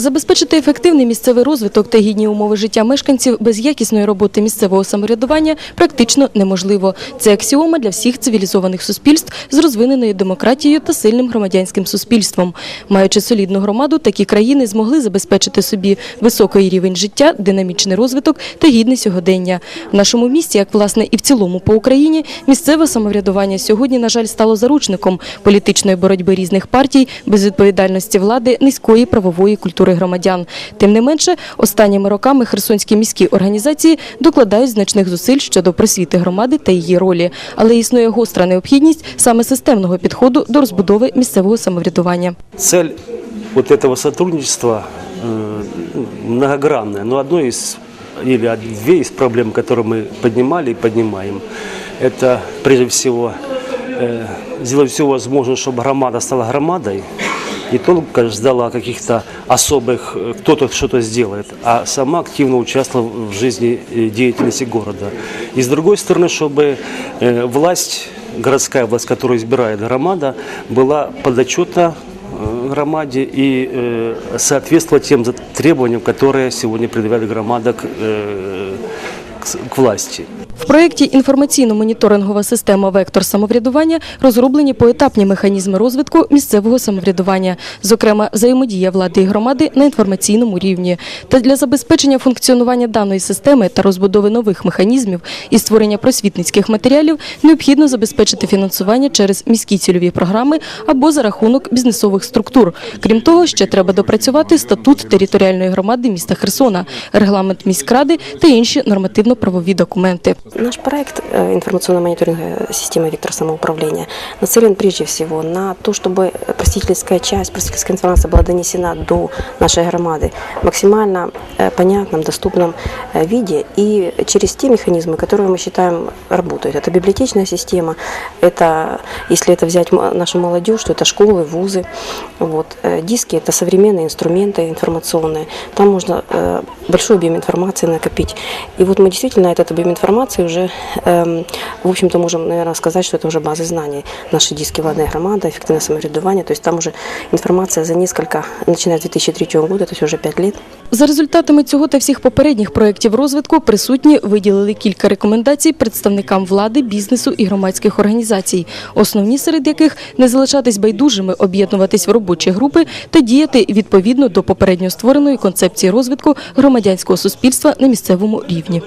Забезпечити ефективний місцевий розвиток та гідні умови життя мешканців без якісної роботи місцевого самоврядування практично неможливо. Це аксіома для всіх цивілізованих суспільств з розвиненою демократією та сильним громадянським суспільством. Маючи солідну громаду, такі країни змогли забезпечити собі високий рівень життя, динамічний розвиток та гідне сьогодення. В нашому місті, як власне і в цілому по Україні, місцеве самоврядування сьогодні, на жаль, стало заручником політичної боротьби різних партій, безвідповідальності влади, низької правової культури громадян. Тим не менше, останніми роками херсонські міські організації докладають значних зусиль щодо просвіти громади та її ролі, але існує гостра необхідність саме системного підходу до розбудови місцевого самоврядування. Цель вот этого сотрудничества э, многогранная, но одной из или од- две из проблем, которые мы поднимали и поднимаем, это прежде всего э, сделать все возможное, чтобы громада стала громадой, не только ждала каких-то особых, э, кто-то что-то сделает, а сама активно участвовала в жизни и деятельности города. И с другой стороны, чтобы э, власть, городская власть, которую избирает громада, была подотчетна э, громаде и э, соответствовать тем требованиям, которые сегодня предъявляет громада к, э, к к власти. В проєкті інформаційно-моніторингова система Вектор самоврядування розроблені поетапні механізми розвитку місцевого самоврядування, зокрема взаємодія влади і громади на інформаційному рівні. Та для забезпечення функціонування даної системи та розбудови нових механізмів і створення просвітницьких матеріалів необхідно забезпечити фінансування через міські цільові програми або за рахунок бізнесових структур. Крім того, ще треба допрацювати статут територіальної громади міста Херсона, регламент міськради та інші нормативно-правові документи. Наш проект э, информационно-мониторинговая система вектор самоуправления нацелен прежде всего на то, чтобы просветительская часть, просветительская информация была донесена до нашей громады в максимально э, понятном, доступном э, виде и через те механизмы, которые мы считаем работают. Это библиотечная система, это, если это взять нашу молодежь, то это школы, вузы. Вот. Диски – это современные инструменты информационные. Там можно большой объем информации накопить. И вот мы действительно этот объем информации уже, эм, в общем-то, можем, наверное, сказать, что это уже базы знаний. Наши диски «Владная громада», «Эффективное самоврядування». То есть там уже информация за несколько, начиная с 2003 года, то есть уже 5 лет, За результатами цього та всіх попередніх проєктів розвитку присутні виділили кілька рекомендацій представникам влади, бізнесу і громадських організацій, основні серед яких не залишатись байдужими, об'єднуватись в робочі групи та діяти відповідно до попередньо створеної концепції розвитку громадянського суспільства на місцевому рівні.